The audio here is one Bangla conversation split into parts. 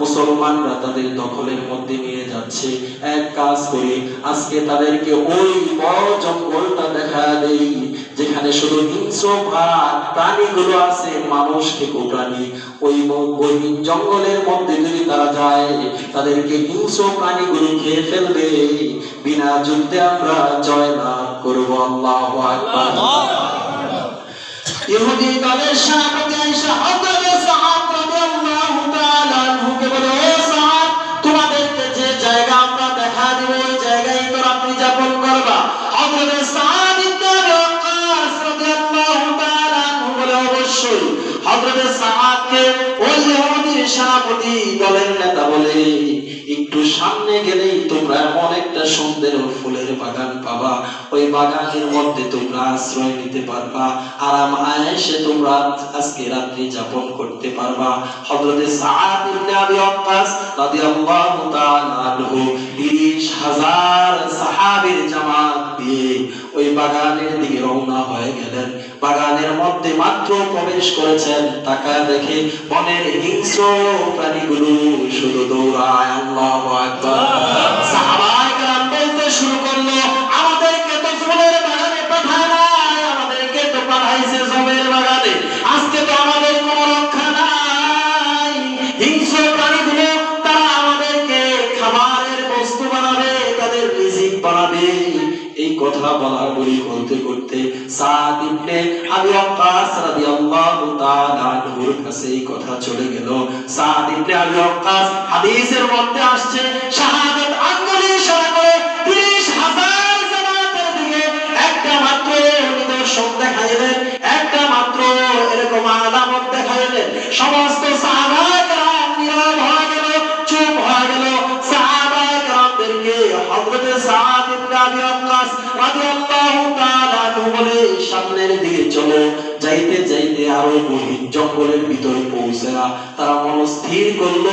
মুসলমানরা তাদের দখলের মধ্যে নিয়ে যাচ্ছে। এক কাজ করি আজকে তাদেরকে ওই বড় জঙ্গলটা দেখা দেই যেখানে শুধু হিংস্র ভাগ প্রাণীগুলো আছে মানুষ থেকে প্রাণী ওই জঙ্গলের মধ্যে যদি তারা যায় তাদেরকে হিংস্র প্রাণীগুলো খেয়ে ফেলবে। বিনা যুদ্ধে আমরা জয় লাভ করব আল্লাহ ইহুদি দলের সাহাবাকে এসে সেনাপতি দলের নেতা বলে, একটু সামনে গেলেই তোমরা এমন একটা সুন্দর ফুলের বাগান পাবা। ওই বাগানের মধ্যে তোমরা আশ্রয় নিতে পারবা। আরাম আয়েশে তোমরা আজকে রাত্রি যাপন করতে পারবা। হযরতে সাআদ ইবনে আবি ওয়াক্কাস রাদিয়াল্লাহু তাআলা আনহু 30000 সাহাবীর জামাত দিয়ে ওই বাগানের দিকে রওনা হয়ে গেলেন। বাগানের মধ্যে মাত্র প্রবেশ করেছেন তাকায় দেখে বনের হিংস্র প্রাণীগুলো শুধু দৌড়ায় আল্লাহ আকবার। আবি ওয়াক্কাস রাদিয়াল্লাহু তাআলা আনহুর কাছে এই কথা চলে গেল। সাদ ইবনে আবি ওয়াক্কাস হাদিসের মধ্যে আসছে, শাহাদাত আঙ্গুলি ইশারা করে 30000 জামাতের দিকে একটা মাত্র নিদর্শন সমস্ত সাহাবায়ে কেরাম নীরব হয়ে বলে সামনের দিকে চলো। যাইতে যাইতে আরও গভীর জঙ্গলের ভিতরে পৌঁছায়া তারা মনস্থির করল,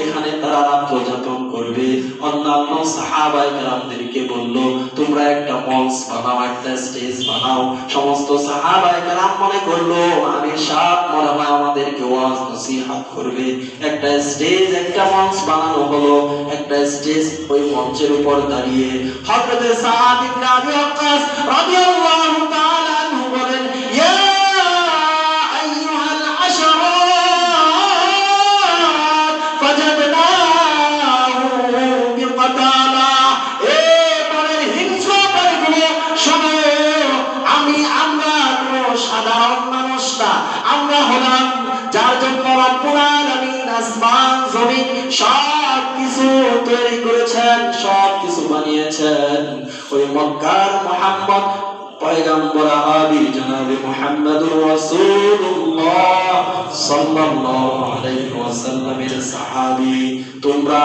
এখানে তারা রাত্র যাপন করবে। অন্যান্য সাহাবায়ে কেরামদেরকে বলল, তোমরা একটা মঞ্চ বানাও, একটা স্টেজ বানাও। সমস্ত সাহাবায়ে কেরাম মনে করল, আমি সাত মনে হয় আমাদেরকে ওয়াজ নসিহত করবে। একটা স্টেজ, একটা মঞ্চ বানানো হলো। একটা স্টেজ ওই মঞ্চের উপর দাঁড়িয়ে হযরত সাদ ইবনে আবি ওয়াক্কাস রাদিয়াল্লাহু বানিয়েছেন ওই মক্কার মুহাম্মদ পয়গম্বর আবি জনাবে মুহাম্মদুর রাসূলুল্লাহ সাল্লাল্লাহু আলাইহি ওয়াসাল্লামের সাহাবী। তোমরা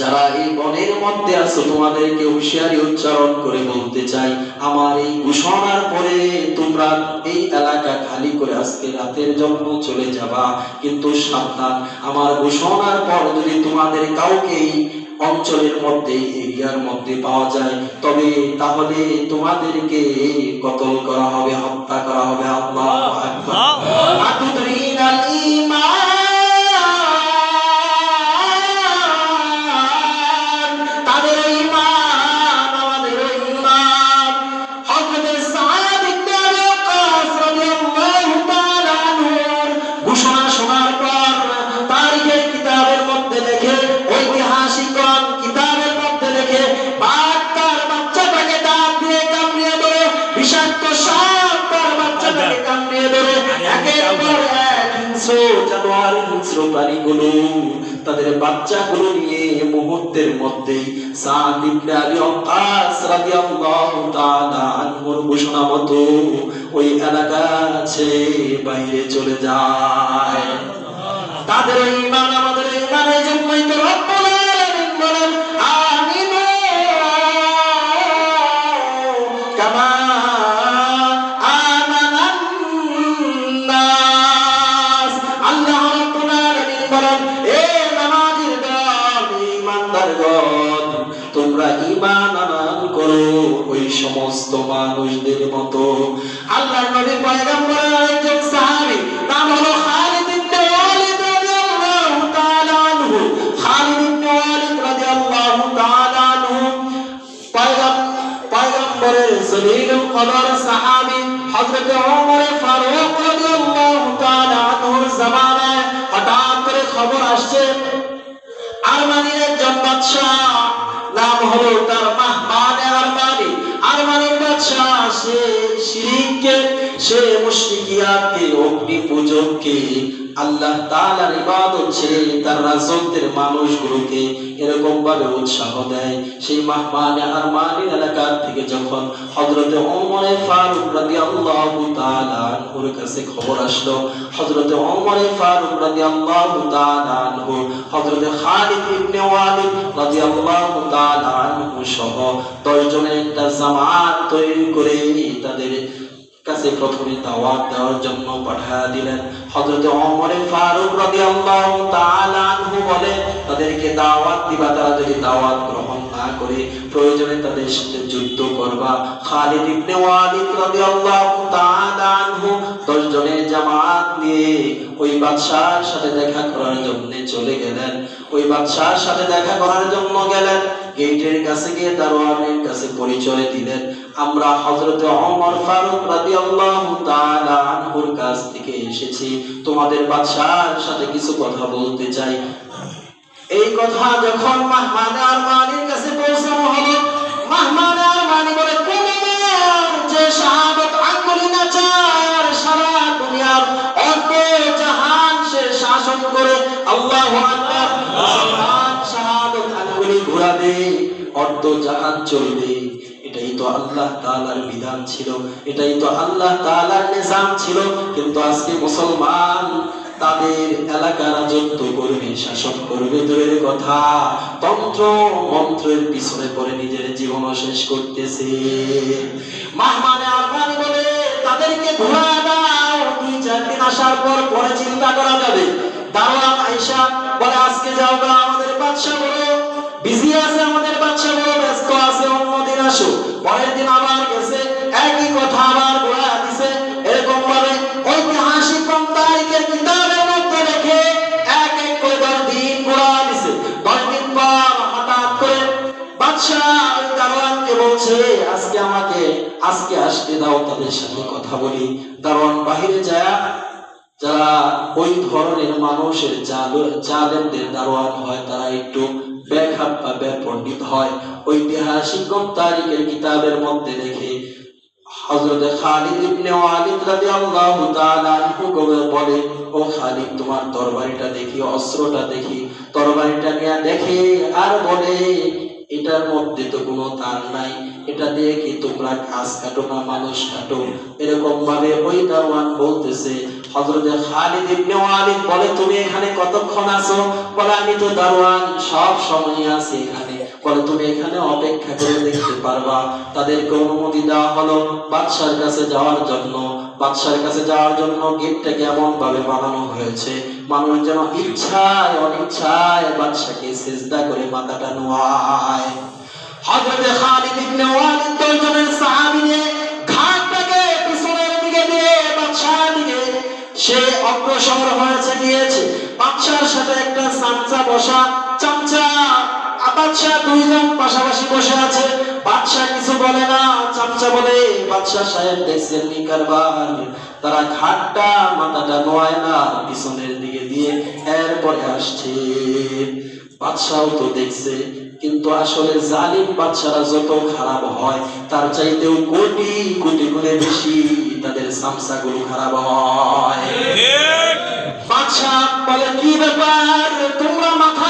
যারা এই বনের মধ্যে আছো, তোমাদেরকে হুঁশিয়ারি উচ্চারণ করে বলতে চাই, আমার এই ঘোষণার পরে তোমরা এই এলাকা খালি করে আজকে রাতের জন্য চলে যাবা। কিন্তু সাবধান, আমার ঘোষণার পর যদি তোমাদের কাউকে অঞ্চলের মধ্যে এরিয়ার মধ্যে পাওয়া যায়। তবে তাহলে তোমাদেরকে কতল করা হবে হত্যা করা হবে? আল্লাহ আকবার। হিংস্র তাদের বাচ্চাগুলো নিয়ে মুহূর্তের মধ্যেই সাদ ইবনে আবি ওয়াক্কাস রাদিয়াল্লাহু তাআলা আনহুর ঘোষণা মতো ওই এলাকা আছে বাইরে চলে যায়। তাদের ঈমান আমাদের ঈমানের জন্যই তো সমস্ত মানুষদের মত। আল্লাহর নবী পয়গম্বর একজন সাহাবী, নাম হলো খালিদ ইবনে ওয়ালিদ রাদিয়াল্লাহু তাআলা আনহু। খালিদ ইবনে ওয়ালিদ রাদিয়াল্লাহু তাআলা আনহু। পয়গম্বরের জলিলুল কদর সাহাবী হযরত ওমর ফারুক রাদিয়াল্লাহু তাআলা আনহু জামানায় হঠাৎ করে খবর আসছে। আরমানির একজন বাদশা নাম হলো তার আরমানির বাদশাহ সে শিরিককে সে মুশরিকিয়াতকে অগ্নি পূজককে আল্লাহ তাআলার ইবাদত ছেড়ে তার রাজত্বের মানুষগুলোকে এরকম ভাবে উৎসাহ দেয়। সেই মাহমানে আরমানির এলাকার থেকে যখন হযরতে ওমর ফারুক রাদিয়াল্লাহু তাআলা আনহুর কাছে খবর আসলো, হযরতে ওমর ফারুক রাদিয়াল্লাহু তাআলা আনহু, হযরতে খালিদ ইবনে ওয়ালিদ রাদিয়াল্লাহু তাআলা আনহু সহ 10 জনের একটা জামাত তৈরি করে তাদের কাছে প্রথমে দাওয়াত দেওয়ার জন্য পাঠিয়ে দিলেন। হযরত ওমর ফারুক রাদিয়াল্লাহু তাআলা আনহু বলে তাদেরকে দাওয়াত দিবা, তারা যদি দাওয়াত গ্রহণ না করে, প্রয়োজনে তাদের সাথে যুদ্ধ করবা। খালিদ ইবনে ওয়ালিদ রাদিয়াল্লাহু তাআলা আনহু 10 জনের জামাত নিয়ে ওই বাদশার সাথে দেখা করার জন্য চলে গেলেন। ওই বাদশার সাথে দেখা করার জন্য গেলেন। গেটের কাছে গিয়ে দারোয়ানের কাছে পরিচয় দিলেন। আমরা হযরত ওমর ফারুক রাদিয়াল্লাহু তাআলা আনহুর কাছ থেকে এসেছি। তোমাদের বাদশার সাথে কিছু কথা বলতে চাই। এই কথা যখন মাহমানে আরমানির কাছে পৌঁছানো হলো মাহমানে আরমানি বলে, কোন যে শাহাদত আঙ্গুলি না চার সারা দুনিয়ার অর্ধ জাহান সে শাসন করে, আল্লাহু আকবার শাহাদত আঙ্গুলি ঘোরাবে অর্ধ জাহান চলবে। তো আল্লাহ তাআলার বিধান ছিল, এটাই তো আল্লাহ তাআলার নিজাম ছিল। কিন্তু আজকে মুসলমান তাদের এলাকা রাজত্ব করবে, শাসন করবে, দূরের কথা। তন্ত্র মন্ত্রের পিছনে পড়ে নিজের জীবন শেষ করতেছে। মাহমানে বলে, তাদেরকে ঘোরা দাও, দুই চার দিন আসার পর পরে চিন্তা করা যাবে। আয়েশা বলে, আজকে যাও আমাদের বাদশা বলো। বিজি আছে আমাদের আসো। পরের দিন আবার গেছে, একই কথা আবার ঘোরা দিছে। এরকম ভাবে ঐতিহাসিক তারিখের কিতাবের মধ্যে রেখে এক এক করে দিন ঘোরা দিছে। দশ পর হঠাৎ করে দারোয়ান মানুষের জাল- জালেমদের হয়, তারা একটু ব্যাখ্যা বা ব্যাপণ্ডিত হয়। ঐতিহাসিক তারিখের কিতাবের মধ্যে দেখে দেখি তোমরা কাটো মানুষ কাটো। এরকম ভাবে ওই দারওয়ান বলতেছে, হযরত খালিদ ইবনে বলে, তুমি এখানে কতক্ষণ আছো? বলে, আমি তো দারওয়ান সব সময় আছি এখানে। বলে তুমি এখানে অপেক্ষা করে দেখতে পারবা। তাদেরকে অনুমতি দেওয়া হলো বাদশার কাছে যাওয়ার জন্য। বাদশার কাছে যাওয়ার জন্য গেটটাকে এমন ভাবে বানানো হয়েছে? মানুষ যেন ইচ্ছায়, অনিচ্ছায় বাদশাকে সেজদা করে মাথাটা নোয়ায়। খালিদ ইবনে ওয়ালিদ সাহাবী নিয়ে ঘাটটাকে পিছনের দিকে দিয়ে বাদশার দিকে সে অগ্রসর হয়েছে, গিয়েছে। বাদশার সাথে একটা চামচা বসা, চামচা বাদশাহ দুইজন পাশাপাশি বসে আছে। বাদশাহ কিছু বলে না চামচা বলে বাদশাহ সাহেব দেখছেন নি কারবার? তারা ঘাটটা মাথাটা নোয়ায় না পিছনের দিকে দিয়ে এরপরে আসছে। বাদশাও তো দেখছে কিন্তু আসলে জালিম বাদশারা যত খারাপ হয় তার চাইতেও কোটি কোটি গুণে বেশি তাদের সামসাগুলো খারাপ হয়। বাদশাহ বলে কি ব্যাপার? তোমরা মাথা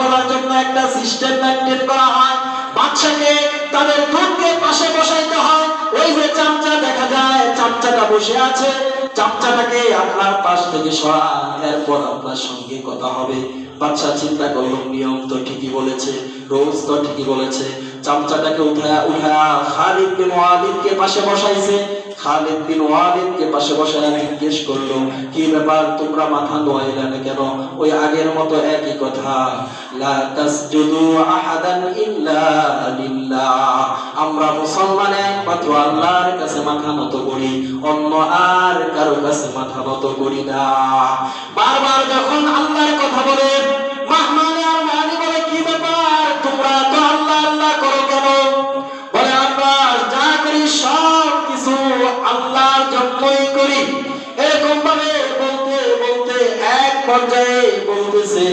বলার জন্য একটা সিস্টেম মেনটেন করা হয়। বাদশাকে তাদের দূতকে পাশে বসাইতে হয়। ওই যে চামচা দেখা যায়, চামচাটা বসে আছে। চামচাটাকে আপনার পাশ থেকে সরান। এরপর আপনার সঙ্গে কথা হবে। বাচ্চা চিন্তা করল নিয়ম তো ঠিকই বলেছে, রোজ তো ঠিকই বলেছে। চামচাটাকে উঠায়া উঠায়া খালিদ বিন ওয়ালিদকে পাশে বসাইছে। খালিদ বিন পাশে জিজ্ঞেস করল, কি ব্যাপার? তোমরা মাথা নোয়াইলে না কেন? ওই আগের মতো একই কথা। লা তাসজুদু আহাদান ইল্লা লিল্লাহ। আমরা মুসলমান একমাত্র আল্লাহর কাছে মাথা নত করি, অন্য আর কারও কাছে মাথা নত করি না। বারবার যখন আল্লাহর কথা বলে পর্যায়ে বলতেছে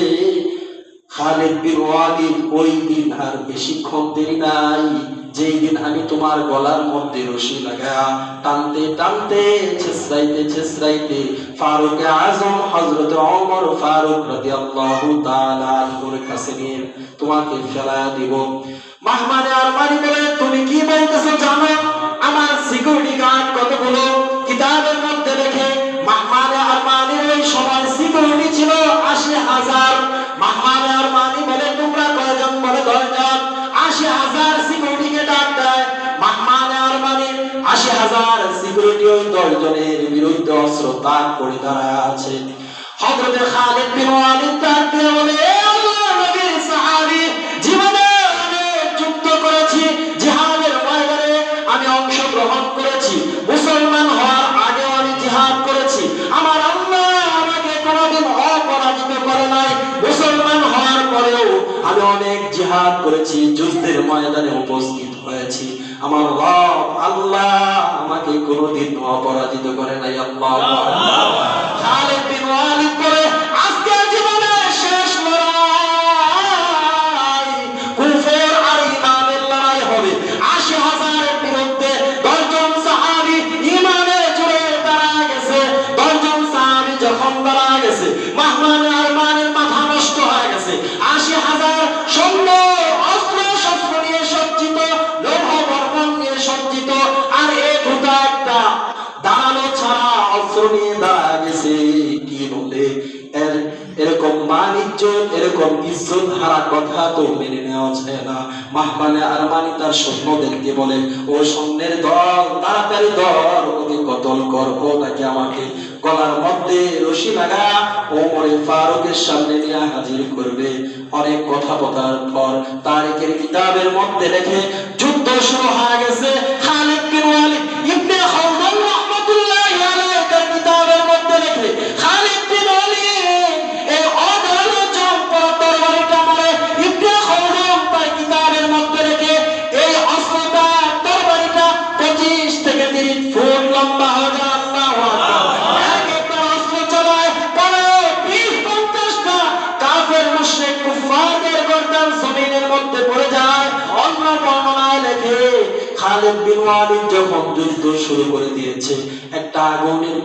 বিন ওই দিন আর বেশিক্ষণ দেরি নাই। যেই দিন আমি তোমার গলার মধ্যে রশি লাগা টানতে টানতে ফারুক আজম, হযরত ওমর ফারুক রাদিয়াল্লাহু তাআলা কাছে নিয়ে তোমাকে ফেলা দিব। মাহমানে আরমানি বলে তুমি কি বলতেছো জানো? আমার সিকিউরিটি গার্ড কতগুলো? হাজার মাহমানে আরমানি বলে তোমরা কয়জন বলে দশজন আশি হাজার সিকিউরিটিকে ডাক দেয়। মাহমানে আরমানি আশি হাজার সিকিউরিটি ওই দশজনের বিরুদ্ধে অস্ত্র তাক করে দাঁড়ায় আছে। হজরতে খালিদ বিন ওয়ালিদ ডাক দিয়ে বলে যুদ্ধের ময়দানে উপস্থিত হয়েছি। আমার রব আল্লাহ আমাকে কোনোদিন অপরাজিত করে নাই আল্লাহ এরকম ইজ্জত হারা কথা তো মেনে নেওয়া যায় না। মাহমানে আরমানি তার স্বপ্ন দেখতে বলে, ও স্বপ্নের দল, তাড়াতাড়ি দল ওকে কতল কর ও আমাকে গলার মধ্যে রশি লাগা ওমরে ফারুকের সামনে নিয়ে হাজির করবে? অনেক কথা বলার পর তারিখের কিতাবের মধ্যে লেখে যুদ্ধ শুরু হয়ে গেছে। খালিদ বিন ওয়ালিদ যখন যুদ্ধ শুরু করে দিয়েছে একটা আগুনের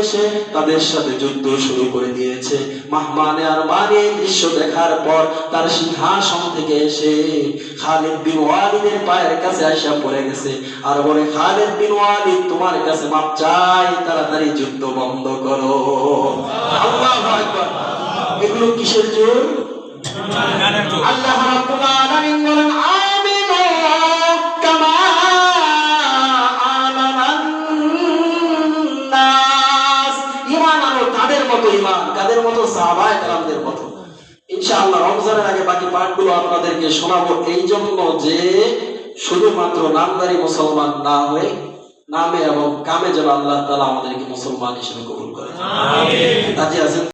এসে তাদের সাথে যুদ্ধ শুরু করে দিয়েছে। মাহমানে আর মানে দৃশ্য দেখার পর তার সিংহাসন থেকে এসে খালিদ বিন ওয়ালিদের পায়ের কাছে পড়ে গেছে। আর বলে খালিদ বিন ওয়ালিদ তোমার কাছে মাপ চাই তাড়াতাড়ি যুদ্ধ বন্ধ করো। আল্লাহু এগুলো কিসের জোর? আল্লাহ পাঠগুলো আপনাদেরকে শোনাবো এই জন্য যে শুধুমাত্র নামদারি মুসলমান না হয়ে নামে এবং কামে যেন আল্লাহ তালা আমাদেরকে মুসলমান হিসেবে কবুল করে। আছেন?